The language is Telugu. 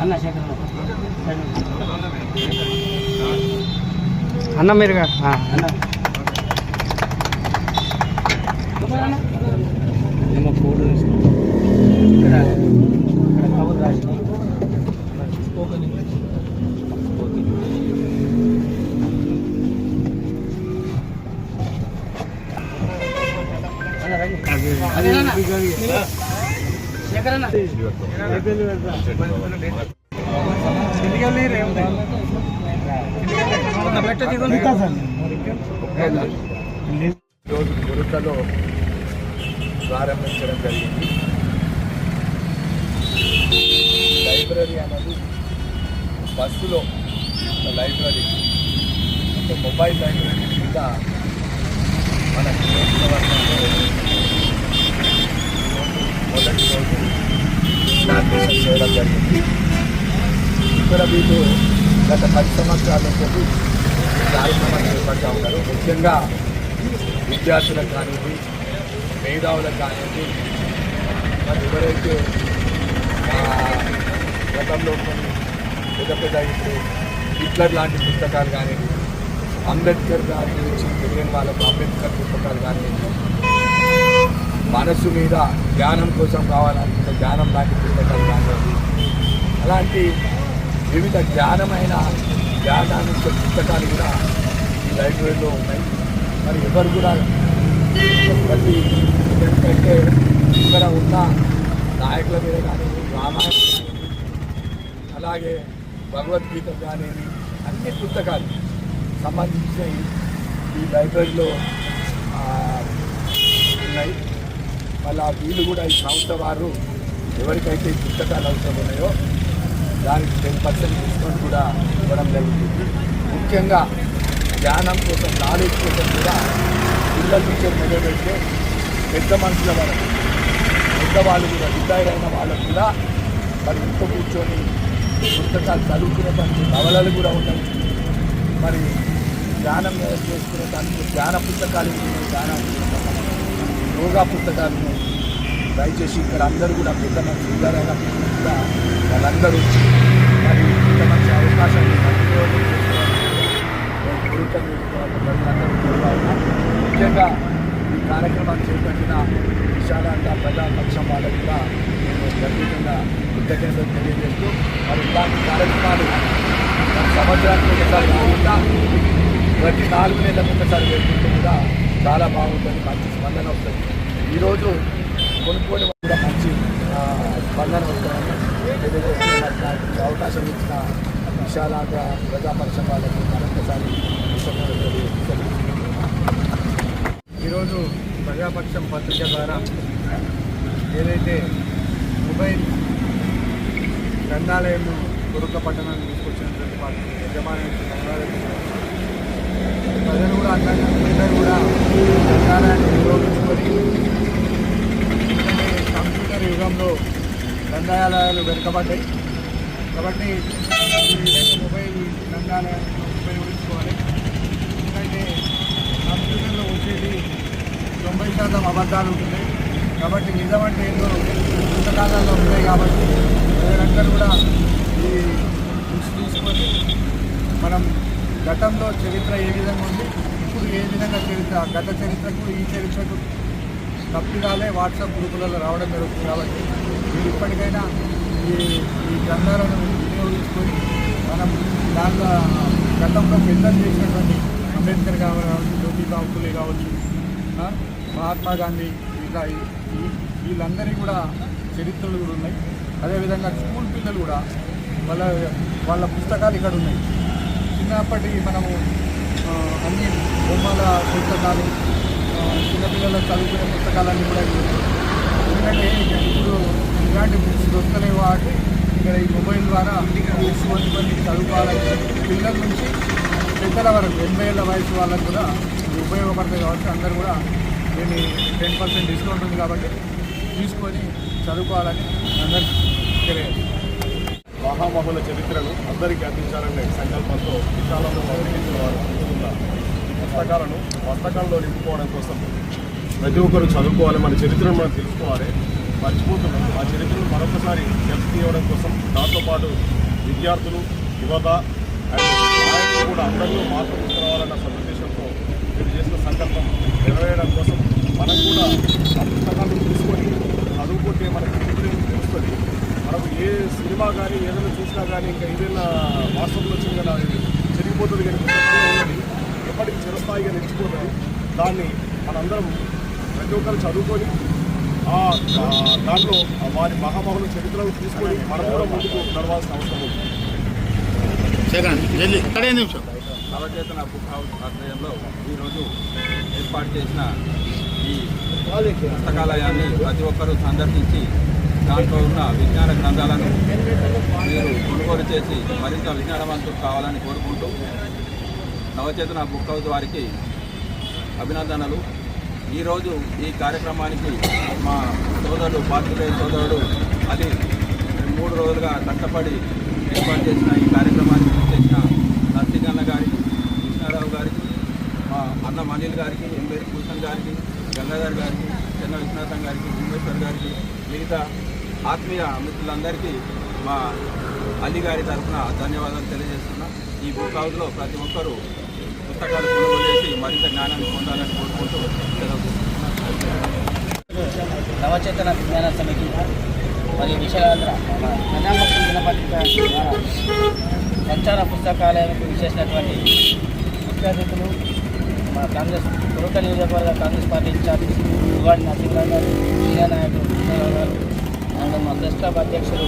అన్న అన్న మీరుగా అన్న. శేఖర్ అన్న ఈరోజు గురుకలో ప్రారంభించడం జరిగింది లైబ్రరీ అన్నది బస్సులో లైబ్రరీ మొబైల్ లైబ్రరీ కింద మన నియోజకవర్గంలో చేయడం జరిగింది. ఇక్కడ వీళ్ళు గత పది సంవత్సరాల నుంచి ఈ కార్యక్రమం చేపడతా ఉన్నారు. ముఖ్యంగా విద్యార్థులకు కానివ్వండి మేధావులకు కానివ్వండి మరి ఎవరైతే గతంలో కొన్ని పెద్ద పెద్ద ఇప్పుడు హిట్లర్ లాంటి పుస్తకాలు కానివ్వండి అంబేద్కర్ గారి గురించి తెలియని వాళ్ళకు అంబేద్కర్ పుస్తకాలు కానివ్వండి మనసు మీద జ్ఞానం కోసం కావాలంటే జ్ఞానం లాంటి పుస్తకాలు కానివ్వండి అలాంటి వివిధ జ్ఞానమైన జ్ఞానాన్ని పుస్తకాలు కూడా ఈ లైబ్రరీలో ఉన్నాయి. మరి ఎవరు కూడా ప్రతి ఎందుకంటే ఇక్కడ ఉన్న నాయకుల మీద కానీ రామాయణం అలాగే భగవద్గీత కానీ అన్ని పుస్తకాలు సంబంధించిన ఈ లైబ్రరీలో ఉన్నాయి. అలా వీళ్ళు కూడా ఈ సంస్థ వారు ఎవరికైతే పుస్తకాలు అవసరం ఉన్నాయో దానికి టెన్ పర్సెంట్ డిస్కౌంట్ కూడా ఇవ్వడం జరుగుతుంది. ముఖ్యంగా జ్ఞానం కోసం నాలెడ్జ్ కోసం కూడా పిల్లల నుంచి మొదలుపెడితే పెద్ద మనుషుల వరకు పెద్దవాళ్ళు కూడా రిటైర్ అయిన వాళ్ళకు కూడా మరి ఇంట్లో కూర్చొని పుస్తకాలు చదువుకునేటువంటి నవలలు కూడా ఉన్నాయి మరి జ్ఞానం చేసుకునే దానికి జ్ఞాన పుస్తకాలు ఉన్నాయి యోగా పుస్తకాలు దయచేసి ఇక్కడ అందరూ కూడా పెద్ద మంచి ఉదారైన కూడా వాళ్ళందరూ వచ్చి మరి ఇంత మంచి అవకాశాన్ని ముఖ్యంగా ఈ కార్యక్రమాన్ని చేపట్టిన విశాలంగా ప్రజాపక్షం వాళ్ళకి కూడా నేను ప్రత్యేకంగా కృతజ్ఞతలు తెలియజేస్తూ మరి ఇలాంటి కార్యక్రమాలు సంవత్సరానికి ఒకసారి కాకుండా ప్రతి నాలుగు నెలలకు ఒకసారి పెట్టుకుంటే కూడా చాలా బాగుంటుంది. మంచి స్పందన వస్తుంది. ఈరోజు కొనుక్కోవడం కూడా మంచి స్పందన వస్తుందని అవకాశం ఇచ్చిన విశాలంగా ప్రజాపక్షం వాళ్ళకి మరొకసారి ఈరోజు ప్రజాపక్షం పత్రిక ద్వారా ఏదైతే మొబైల్ గ్రంథాలయం గురుక పట్టణాన్ని తీసుకొచ్చినటువంటి పార్టీ యజమాని ప్రజలు కూడా అందరూ కూడా గ్రంథాలయాన్ని ఉపయోగించుకొని కంప్యూటర్ యుగంలో గ్రంథాలయాలు వెనుకబడ్డాయి. కాబట్టి విధంగా మొబైల్ గ్రంథాలయాలను ఉపయోగించుకోవాలి. ఎందుకంటే కంప్యూటర్లో వచ్చేది తొంభై శాతం అబద్ధాలు ఉంటున్నాయి కాబట్టి నిజం అంటే ఏందో పుస్తకాలలో ఉంటాయి కాబట్టి ప్రజలందరూ కూడా ఈ బుక్స్ తీసుకొని మనం గతంలో చరిత్ర ఏ విధంగా ఉంది ఇప్పుడు ఏ విధంగా చరిత్ర గత చరిత్రకు ఈ చరిత్రకు తప్పిదాలే వాట్సాప్ గ్రూపులలో రావడం జరుగుతుంది కాబట్టి మీరు ఇప్పటికైనా ఈ ఈ గ్రంథాలను వినియోగించుకొని మనం దాంట్లో గతంలో పెద్దలు చేసినటువంటి అంబేద్కర్ కావచ్చు జ్యోతిబా ఫులే కావచ్చు మహాత్మా గాంధీ ఇలా ఈ- కూడా చరిత్రలు కూడా ఉన్నాయి. అదేవిధంగా స్కూల్ పిల్లలు కూడా వాళ్ళ వాళ్ళ పుస్తకాలు ఇక్కడ ఉన్నాయి. చిన్నప్పటి మనము అన్ని బొమ్మల పుస్తకాలు చిన్నపిల్లలు చదువుకునే పుస్తకాలన్నీ కూడా ఎందుకంటే ఇప్పుడు ఇలాంటి బుక్స్ దొరకలేవు కాబట్టి ఇక్కడ ఈ మొబైల్ ద్వారా బుక్స్ కొనుక్కొని చదువుకోవాలని పిల్లల నుంచి పెద్దల వరకు ఎనభై ఏళ్ళ వయసు వాళ్ళకు కూడా ఇది కాబట్టి అందరూ కూడా దీన్ని టెన్ పర్సెంట్ డిస్కౌంట్ ఉంది కాబట్టి తీసుకొని చదువుకోవాలని అందరికీ తెలియదు మహామహుల చరిత్రను అందరికీ అందించాలనే సంకల్పంతో విశాలంలో అవతరించిన వారు అందుకున్నారు పుస్తకాలను పుస్తకాల్లో నింపుకోవడం కోసం ప్రతి ఒక్కరు చదువుకోవాలి. మన చరిత్రను మనం తెలుసుకోవాలి. మర్చిపోతున్నాం ఆ చరిత్రను మరొకసారి తెలిసి తీయడం కోసం దాంతోపాటు విద్యార్థులు యువత అండ్ కూడా అందరిలో మార్పు తీసుకురావాలన్న సదుద్దేశంతో మీరు చేసిన సంకల్పం నెరవేయడం కోసం మనం కూడా ఆ పుస్తకాలను తీసుకొని చదువుకుంటే మనకి తెలుస్తుంది? మనకు ఏ సినిమా కానీ ఏదైనా చూసినా కానీ ఇంకా ఏదైనా వాట్సాప్లో వచ్చింది కదా చెరిగిపోతుంది కానీ ఉన్నది ఎప్పటికీ చిరస్థాయిగా నిలిచిపోతుంది దాన్ని మనందరం ప్రతి ఒక్కరు చదువుకొని దాంట్లో వారి మహామహుల చరిత్రను తీసుకొని మనం కూడా ముందుకు నడవాల్సిన అవసరం ఉంది. నవచేతన బుక్ హౌస్ ఆధ్వర్యంలో ఈరోజు ఏర్పాటు చేసిన ఈ పుస్తకాలయాన్ని ప్రతి ఒక్కరూ సందర్శించి దాంట్లో ఉన్న విజ్ఞాన గ్రంథాలను మీరు కొనుగోలు చేసి మరింత విజ్ఞానవంతులు కావాలని కోరుకుంటూ నవచేతన బుక్ హౌస్ వారికి అభినందనలు. ఈరోజు ఈ కార్యక్రమానికి మా సోదరుడు పాత్రికేయ సోదరుడు అది మూడు రోజులుగా కష్టపడి ఏర్పాటు చేసిన ఈ కార్యక్రమానికి చేసిన నర్సింగన్న గారికి కృష్ణారావు గారికి మా అన్న మనీల్ గారికి ఎంబేరి భూషణ్ గారికి గంగాధర్ గారికి చెన్న విశ్వనాథం గారికి భీమేశ్వర్ గారికి మిగతా ఆత్మీయ మిత్రులందరికీ మా అల్లి గారి తరఫున ధన్యవాదాలు తెలియజేస్తున్నా. ఈ బుక్ హౌస్లో ప్రతి ఒక్కరూ పుస్తకాలు కొనుగోలు మరింత జ్ఞానాన్ని పొందాలని కోరుకుంటూ నవచేతన విజ్ఞాన సమితి మరియు విశాలాంధ్ర ప్రజాపక్షం దినపత్రిక ద్వారా సంచార పుస్తకాలయానికి విచ్చేసినటువంటి ముఖ్య అతిథులు మా కాంగ్రెస్ కురుక నియోజకవర్గ కాంగ్రెస్ పార్టీ ఇన్ఛార్జ్ యువాడి నరసింహరావు గారు సీనియర్ నాయకులు కృష్ణారావు గారు అండ్ మా ప్రెస్ క్లబ్ అధ్యక్షులు